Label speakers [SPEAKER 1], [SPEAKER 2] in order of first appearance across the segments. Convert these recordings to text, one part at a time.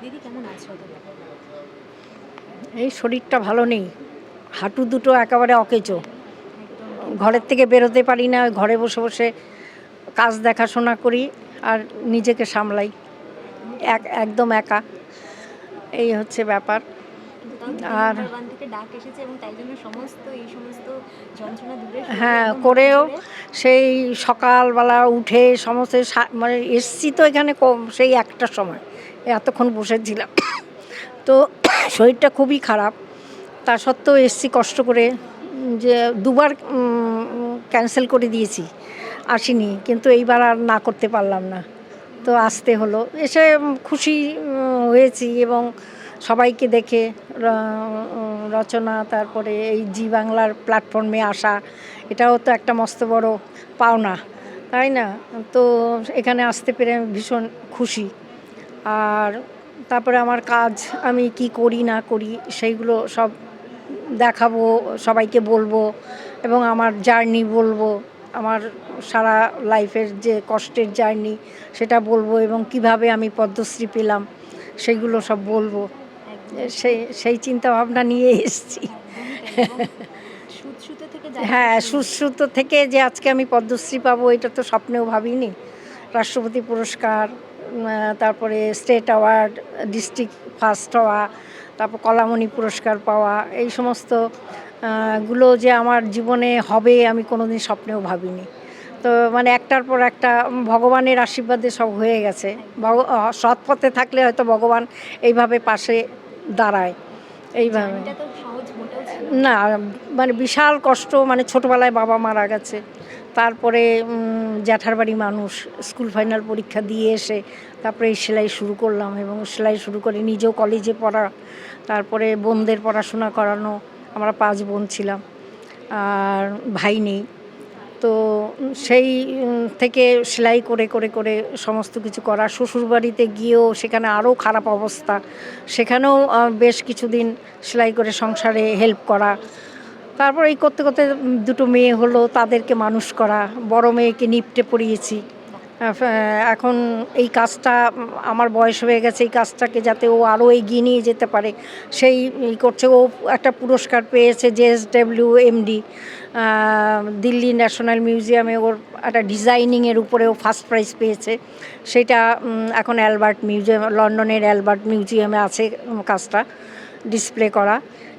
[SPEAKER 1] দিদি, কেমন আছো?
[SPEAKER 2] এই শরীরটা ভালো নেই। হাঁটু দুটো একেবারে অকেচো ঘরের থেকে বেরোতে পারি না ঘরে বসে বসে কাজ দেখাশোনা করি আর নিজেকে সামলাই। এক, একদম একা। এই হচ্ছে ব্যাপার। আর- হ্যাঁ করেও সেই সকালবেলা উঠে সমস্ত মানে এসছি তো এখানে কম সেই একটার সময়। এতক্ষণ বসেছিলাম। তো শরীরটা খুবই খারাপ। তা সত্ত্বেও এসছি কষ্ট করে যে দুবার ক্যান্সেল করে দিয়েছি। আসিনি কিন্তু এইবার আর না করতে পারলাম না। তো আসতে হলো। এসে খুশি হয়েছি এবং সবাইকে দেখে রচনা, তারপরে এই জি বাংলার প্ল্যাটফর্মে আসা, এটাও তো একটা মস্ত বড় পাওনা, তাই না? তো এখানে আসতে পেরে আমি ভীষণ খুশি। আর তারপরে আমার কাজ, আমি কি করি, না করি, সেইগুলো সব দেখাবো, সবাইকে বলব, এবং আমার জার্নি বলব, আমার সারা লাইফের যে কষ্টের জার্নি, সেটা বলব, এবং কীভাবে আমি পদ্মশ্রী পেলাম, সেইগুলো সব বলব। সেই সেই চিন্তা ভাবনা নিয়ে এসেছি। হ্যাঁ সুশ্রুত থেকে যে আজকে আমি পদ্মশ্রী পাবো এটা তো স্বপ্নেও ভাবিনি। রাষ্ট্রপতি পুরস্কার তারপরে স্টেট অ্যাওয়ার্ড ডিস্ট্রিক্ট ফার্স্ট হওয়া তারপর কলামণি পুরস্কার পাওয়া এই সমস্তগুলো যে আমার জীবনে হবে আমি কোনোদিন স্বপ্নেও ভাবিনি। তো মানে একটার পর একটা ভগবানের আশীর্বাদে সব হয়ে গেছে। সৎ পথে থাকলে হয়তো ভগবান এইভাবে পাশে দাঁড়ায়। এইভাবে।
[SPEAKER 1] না।
[SPEAKER 2] না মানে বিশাল কষ্ট মানে ছোটোবেলায় বাবা মারা গেছে। তারপরে জ্যাঠার বাড়ি মানুষ স্কুল ফাইনাল পরীক্ষা দিয়ে এসে তারপরে এই সেলাই শুরু করলাম এবং সেলাই শুরু করে নিজেও কলেজে পড়া তারপরে বোনদের পড়াশোনা করানো আমরা পাঁচ বোন ছিলাম। আর ভাই নেই। তো সেই থেকে সেলাই করে করে করে সমস্ত কিছু করা। শ্বশুরবাড়িতে গিয়েও সেখানে আরও খারাপ অবস্থা। সেখানেও বেশ কিছুদিন সেলাই করে সংসারে হেল্প করা। তারপর এই করতে করতে দুটো মেয়ে হলো, তাদেরকে মানুষ করা। বড় মেয়েকে নিপটে পড়িয়েছি। এখন এই কাজটা, আমার বয়স হয়ে গেছে, এই কাজটাকে যাতে ও আরও এগিয়ে নিয়ে যেতে পারে, সেই করছে। ও একটা পুরস্কার পেয়েছে জেএসডব্লিউ এমডি দিল্লি ন্যাশনাল মিউজিয়ামে ওর একটা ডিজাইনিংয়ের উপরেও ফার্স্ট প্রাইজ পেয়েছে। সেটা এখন অ্যালবার্ট মিউজিয়াম, লন্ডনের অ্যালবার্ট মিউজিয়ামে আছে কাজটা, ডিসপ্লে করা।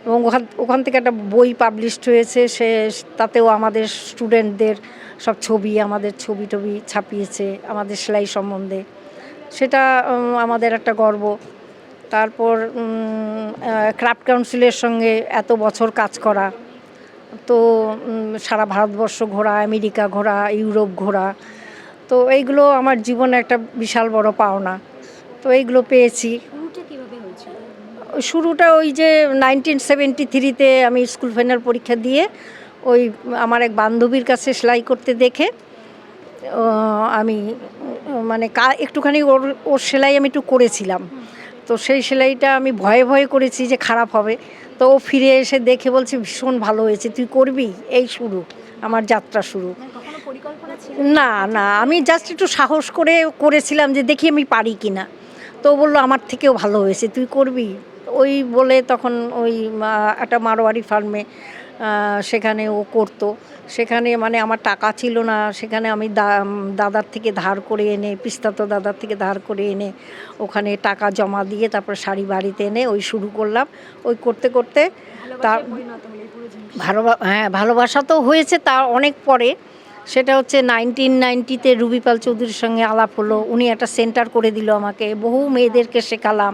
[SPEAKER 2] এবং ওখান ওখান থেকে একটা বই পাবলিশড হয়েছে, সে, তাতেও আমাদের স্টুডেন্টদের সব ছবি, আমাদের ছবি টবি ছাপিয়েছে, আমাদের সেলাই সম্বন্ধে। সেটা আমাদের একটা গর্ব। তারপর ক্রাফট কাউন্সিলের সঙ্গে এত বছর কাজ করা। তো সারা ভারতবর্ষ ঘোরা, আমেরিকা ঘোরা, ইউরোপ ঘোরা। তো, এইগুলো আমার জীবনে একটা বিশাল বড় পাওনা। তো, এইগুলো পেয়েছি।
[SPEAKER 1] শুরুটা
[SPEAKER 2] ওই যে নাইনটিন সেভেন্টি থ্রিতে আমি স্কুল ফাইনাল পরীক্ষা দিয়ে ওই আমার এক বান্ধবীর কাছে সেলাই করতে দেখে আমি মানে কা একটুখানি ওর ওর সেলাই আমি একটু করেছিলাম। তো সেই সেলাইটা আমি ভয়ে ভয়ে করেছি যে খারাপ হবে। তো ও ফিরে এসে দেখে বলছে ভীষণ ভালো হয়েছে তুই করবি? এই শুরু আমার যাত্রা শুরু।
[SPEAKER 1] মানে
[SPEAKER 2] না না আমি জাস্ট একটু সাহস করে করেছিলাম যে দেখি আমি পারি কি না তো বলল আমার থেকেও ভালো হয়েছে তুই করবি? ওই বলে তখন ওই একটা মারোয়ারি ফার্মে সেখানে ও করতো। সেখানে মানে আমার টাকা ছিল না সেখানে আমি দা- দাদার থেকে ধার করে এনে পিস্তাতো দাদার থেকে ধার করে এনে ওখানে টাকা জমা দিয়ে তারপর শাড়ি বাড়িতে এনে ওই শুরু করলাম। ওই করতে করতে
[SPEAKER 1] তার
[SPEAKER 2] ভালোবা হ্যাঁ ভালোবাসা তো হয়েছে তার অনেক পরে। সেটা হচ্ছে নাইনটিন নাইনটিতে রুবিপাল চৌধুরীর সঙ্গে আলাপ হলো। উনি একটা সেন্টার করে দিল আমাকে। বহু মেয়েদেরকে শেখালাম।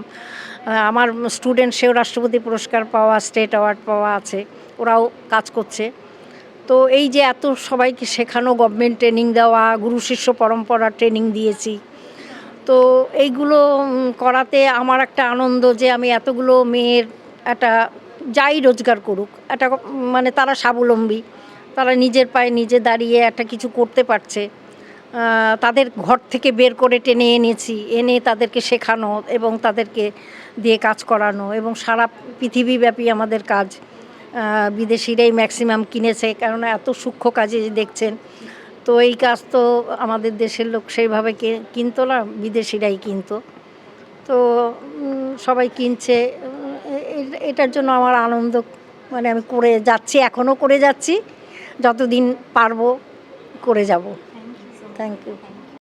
[SPEAKER 2] আমার স্টুডেন্ট সেও রাষ্ট্রপতি পুরস্কার পাওয়া স্টেট অ্যাওয়ার্ড পাওয়া আছে। ওরাও কাজ করছে। তো এই যে এত সবাইকে শেখানো গভর্নমেন্ট ট্রেনিং দেওয়া, গুরু শিষ্য পরম্পরা ট্রেনিং দিয়েছি। তো এইগুলো করাতে আমার একটা আনন্দ যে আমি এতগুলো মেয়ের একটা যাই রোজগার করুক। একটা মানে তারা স্বাবলম্বী। তারা নিজের পায়ে নিজে দাঁড়িয়ে একটা কিছু করতে পারছে। তাদের ঘর থেকে বের করে টেনে এনেছি, এনে তাদেরকে শেখানো এবং তাদেরকে দিয়ে কাজ করানো এবং সারা পৃথিবীব্যাপী আমাদের কাজ বিদেশিরাই ম্যাক্সিমাম কিনেছে কেননা এত সূক্ষ্ম কাজে দেখছেন। তো এই কাজ তো আমাদের দেশের লোক সেইভাবে কে- কিনতো না, বিদেশিরাই কিনতো। তো সবাই কিনছে এটার জন্য আমার আনন্দ মানে আমি করে যাচ্ছি, এখনও করে যাচ্ছি। যতদিন পারব করে যাব। Thank you